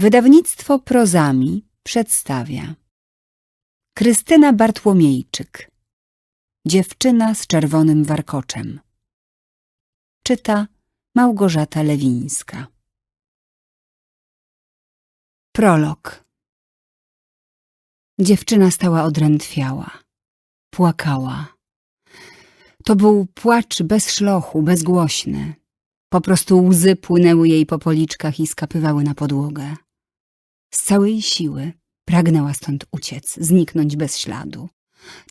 Wydawnictwo Prozami przedstawia Krystyna Bartłomiejczyk Dziewczyna z czerwonym warkoczem Czyta Małgorzata Lewińska Prolog Dziewczyna stała odrętwiała. Płakała. To był płacz bez szlochu, bezgłośny. Po prostu łzy płynęły jej po policzkach i skapywały na podłogę. Z całej siły pragnęła stąd uciec, zniknąć bez śladu.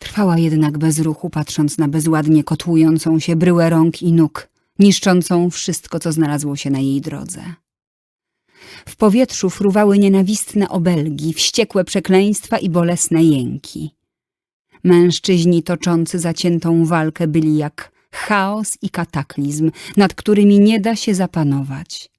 Trwała jednak bez ruchu, patrząc na bezładnie kotłującą się bryłę rąk i nóg, niszczącą wszystko, co znalazło się na jej drodze. W powietrzu fruwały nienawistne obelgi, wściekłe przekleństwa i bolesne jęki. Mężczyźni toczący zaciętą walkę byli jak chaos i kataklizm, nad którymi nie da się zapanować.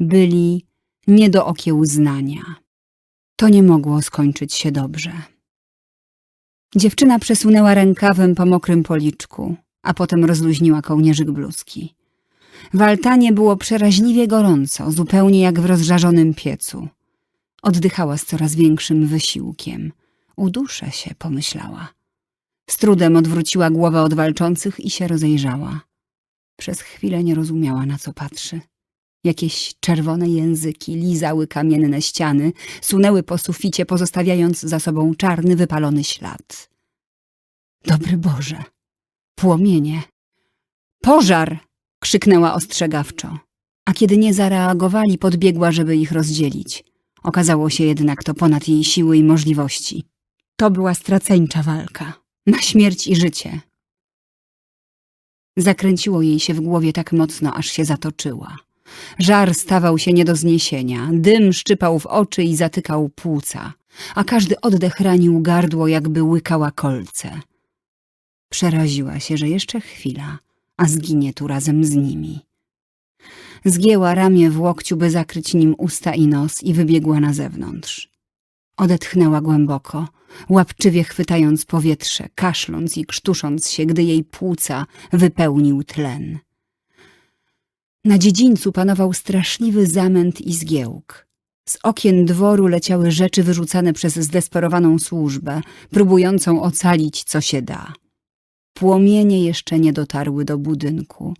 Byli nie do okiełznania. To nie mogło skończyć się dobrze. Dziewczyna przesunęła rękawem po mokrym policzku, a potem rozluźniła kołnierzyk bluzki. W altanie było przeraźliwie gorąco, zupełnie jak w rozżarzonym piecu. Oddychała z coraz większym wysiłkiem. Uduszę się, pomyślała. Z trudem odwróciła głowę od walczących i się rozejrzała. Przez chwilę nie rozumiała, na co patrzy. Jakieś czerwone języki lizały kamienne ściany, sunęły po suficie, pozostawiając za sobą czarny, wypalony ślad. Dobry Boże! Płomienie! Pożar! krzyknęła ostrzegawczo. A kiedy nie zareagowali, podbiegła, żeby ich rozdzielić. Okazało się jednak to ponad jej siły i możliwości. To była straceńcza walka. Na śmierć i życie. Zakręciło jej się w głowie tak mocno, aż się zatoczyła. Żar stawał się nie do zniesienia, dym szczypał w oczy i zatykał płuca, a każdy oddech ranił gardło, jakby łykała kolce. Przeraziła się, że jeszcze chwila, a zginie tu razem z nimi. Zgięła ramię w łokciu, by zakryć nim usta i nos i wybiegła na zewnątrz. Odetchnęła głęboko, łapczywie chwytając powietrze, kaszląc i krztusząc się, gdy jej płuca wypełnił tlen. Na dziedzińcu panował straszliwy zamęt i zgiełk. Z okien dworu leciały rzeczy wyrzucane przez zdesperowaną służbę, próbującą ocalić, co się da. Płomienie jeszcze nie dotarły do budynku,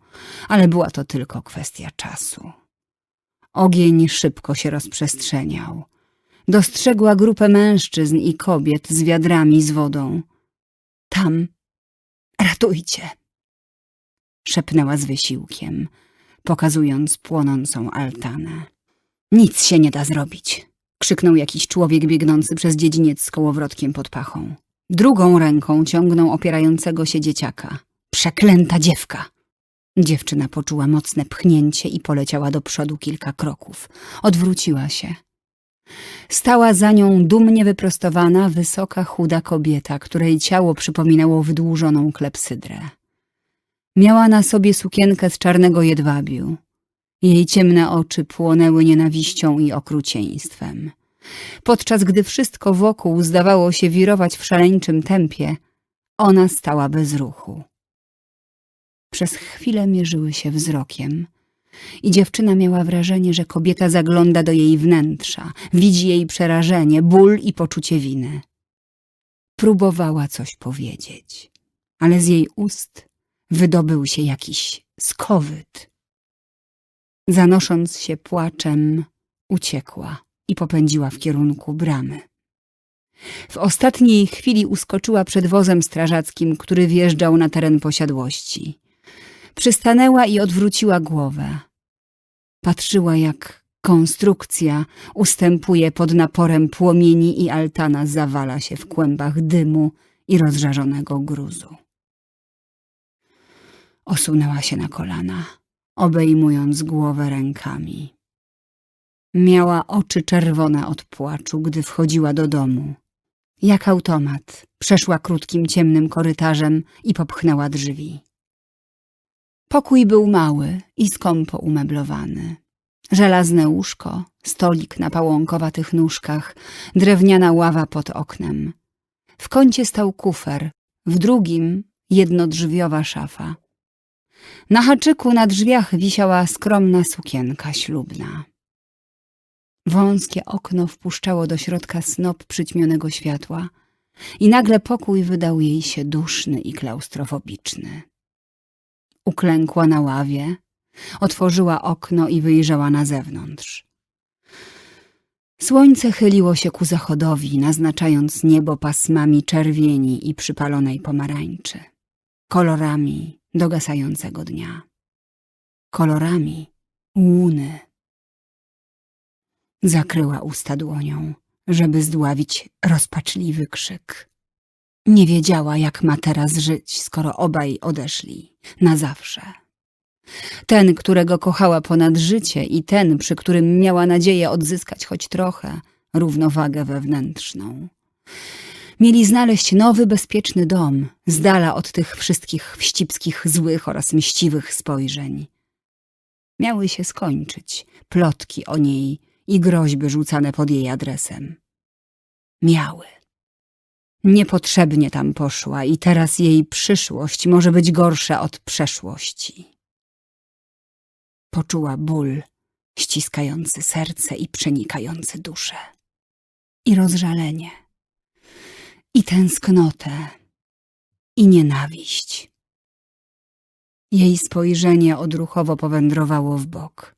ale była to tylko kwestia czasu. Ogień szybko się rozprzestrzeniał. Dostrzegła grupę mężczyzn i kobiet z wiadrami z wodą. Tam, ratujcie! Szepnęła z wysiłkiem, pokazując płonącą altanę. Nic się nie da zrobić, krzyknął jakiś człowiek biegnący przez dziedziniec z kołowrotkiem pod pachą. Drugą ręką ciągnął opierającego się dzieciaka. Przeklęta dziewka! Dziewczyna poczuła mocne pchnięcie i poleciała do przodu kilka kroków. Odwróciła się. Stała za nią dumnie wyprostowana, wysoka, chuda kobieta, której ciało przypominało wydłużoną klepsydrę. Miała na sobie sukienkę z czarnego jedwabiu. Jej ciemne oczy płonęły nienawiścią i okrucieństwem. Podczas gdy wszystko wokół zdawało się wirować w szaleńczym tempie, ona stała bez ruchu. Przez chwilę mierzyły się wzrokiem i dziewczyna miała wrażenie, że kobieta zagląda do jej wnętrza, widzi jej przerażenie, ból i poczucie winy. Próbowała coś powiedzieć, ale z jej ust wydobył się jakiś skowyt. Zanosząc się płaczem, uciekła i popędziła w kierunku bramy. W ostatniej chwili uskoczyła przed wozem strażackim, który wjeżdżał na teren posiadłości. Przystanęła i odwróciła głowę. Patrzyła, jak konstrukcja ustępuje pod naporem płomieni i altana zawala się w kłębach dymu i rozżarzonego gruzu. Osunęła się na kolana, obejmując głowę rękami. Miała oczy czerwone od płaczu, gdy wchodziła do domu. Jak automat przeszła krótkim ciemnym korytarzem i popchnęła drzwi. Pokój był mały i skąpo umeblowany. Żelazne łóżko, stolik na pałąkowatych nóżkach, drewniana ława pod oknem. W kącie stał kufer, w drugim jednodrzwiowa szafa. Na haczyku na drzwiach wisiała skromna sukienka ślubna. Wąskie okno wpuszczało do środka snop przyćmionego światła i nagle pokój wydał jej się duszny i klaustrofobiczny. Uklękła na ławie, otworzyła okno i wyjrzała na zewnątrz. Słońce chyliło się ku zachodowi, naznaczając niebo pasmami czerwieni i przypalonej pomarańczy, kolorami dogasającego dnia, kolorami łuny. Zakryła usta dłonią, żeby zdławić rozpaczliwy krzyk. Nie wiedziała, jak ma teraz żyć, skoro obaj odeszli na zawsze. Ten, którego kochała ponad życie i ten, przy którym miała nadzieję odzyskać choć trochę równowagę wewnętrzną. Mieli znaleźć nowy, bezpieczny dom, z dala od tych wszystkich wścibskich, złych oraz mściwych spojrzeń. Miały się skończyć plotki o niej i groźby rzucane pod jej adresem. Miały. Niepotrzebnie tam poszła i teraz jej przyszłość może być gorsza od przeszłości. Poczuła ból ściskający serce i przenikający duszę. I rozżalenie. I tęsknotę. I nienawiść. Jej spojrzenie odruchowo powędrowało w bok.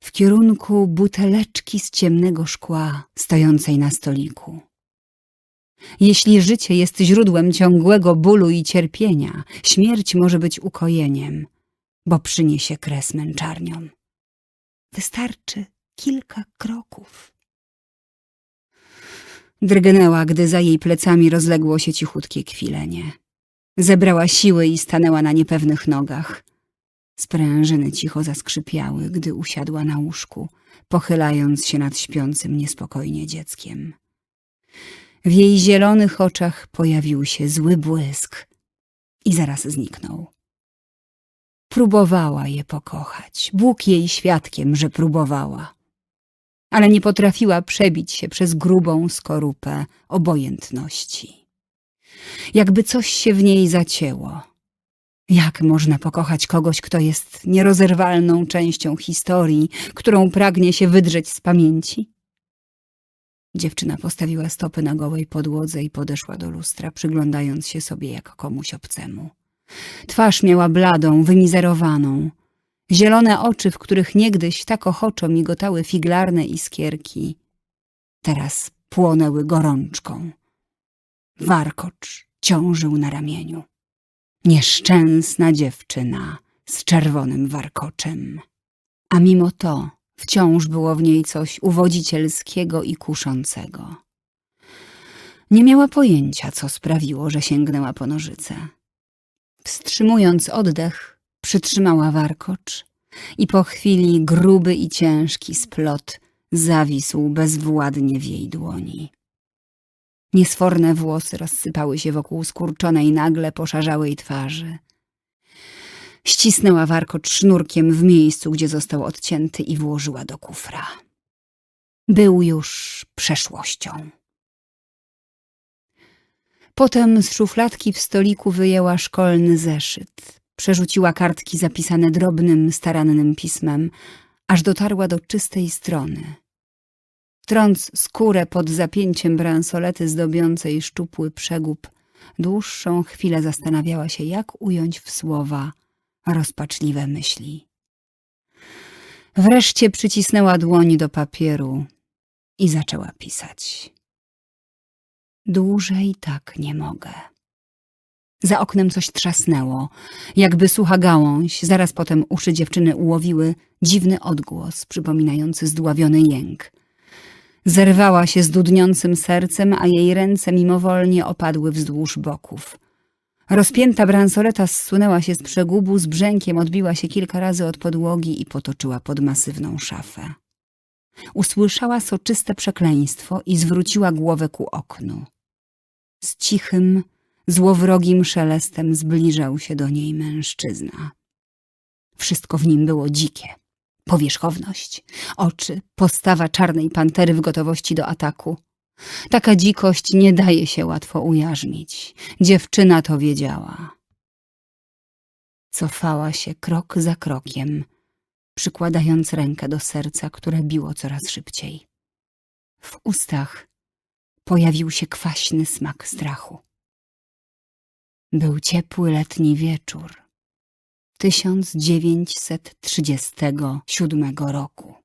W kierunku buteleczki z ciemnego szkła stojącej na stoliku. Jeśli życie jest źródłem ciągłego bólu i cierpienia, śmierć może być ukojeniem, bo przyniesie kres męczarniom. Wystarczy kilka kroków. Drgnęła, gdy za jej plecami rozległo się cichutkie kwilenie. Zebrała siły i stanęła na niepewnych nogach. Sprężyny cicho zaskrzypiały, gdy usiadła na łóżku, pochylając się nad śpiącym niespokojnie dzieckiem. W jej zielonych oczach pojawił się zły błysk i zaraz zniknął. Próbowała je pokochać, Bóg jej świadkiem, że próbowała, ale nie potrafiła przebić się przez grubą skorupę obojętności. Jakby coś się w niej zacięło. Jak można pokochać kogoś, kto jest nierozerwalną częścią historii, którą pragnie się wydrzeć z pamięci? Dziewczyna postawiła stopy na gołej podłodze i podeszła do lustra, przyglądając się sobie jak komuś obcemu. Twarz miała bladą, wymizerowaną. Zielone oczy, w których niegdyś tak ochoczo migotały figlarne iskierki, teraz płonęły gorączką. Warkocz ciążył na ramieniu. Nieszczęsna dziewczyna z czerwonym warkoczem. A mimo to wciąż było w niej coś uwodzicielskiego i kuszącego. Nie miała pojęcia, co sprawiło, że sięgnęła po nożyce. Wstrzymując oddech, przytrzymała warkocz i po chwili gruby i ciężki splot zawisł bezwładnie w jej dłoni. Niesforne włosy rozsypały się wokół skurczonej nagle poszarzałej twarzy. Ścisnęła warkocz sznurkiem w miejscu, gdzie został odcięty i włożyła do kufra. Był już przeszłością. Potem z szufladki w stoliku wyjęła szkolny zeszyt. Przerzuciła kartki zapisane drobnym, starannym pismem, aż dotarła do czystej strony. Trąc skórę pod zapięciem bransolety zdobiącej szczupły przegub, dłuższą chwilę zastanawiała się, jak ująć w słowa rozpaczliwe myśli. Wreszcie przycisnęła dłoń do papieru i zaczęła pisać. Dłużej tak nie mogę. Za oknem coś trzasnęło, jakby sucha gałąź. Zaraz potem uszy dziewczyny ułowiły dziwny odgłos, przypominający zdławiony jęk. Zerwała się z dudniącym sercem, a jej ręce mimowolnie opadły wzdłuż boków. Rozpięta bransoleta zsunęła się z przegubu, z brzękiem odbiła się kilka razy od podłogi i potoczyła pod masywną szafę. Usłyszała soczyste przekleństwo i zwróciła głowę ku oknu. Z cichym, złowrogim szelestem zbliżał się do niej mężczyzna. Wszystko w nim było dzikie. Powierzchowność, oczy, postawa czarnej pantery w gotowości do ataku. Taka dzikość nie daje się łatwo ujarzmić. Dziewczyna to wiedziała. Cofała się krok za krokiem, przykładając rękę do serca, które biło coraz szybciej. W ustach pojawił się kwaśny smak strachu. Był ciepły letni wieczór 1937 roku.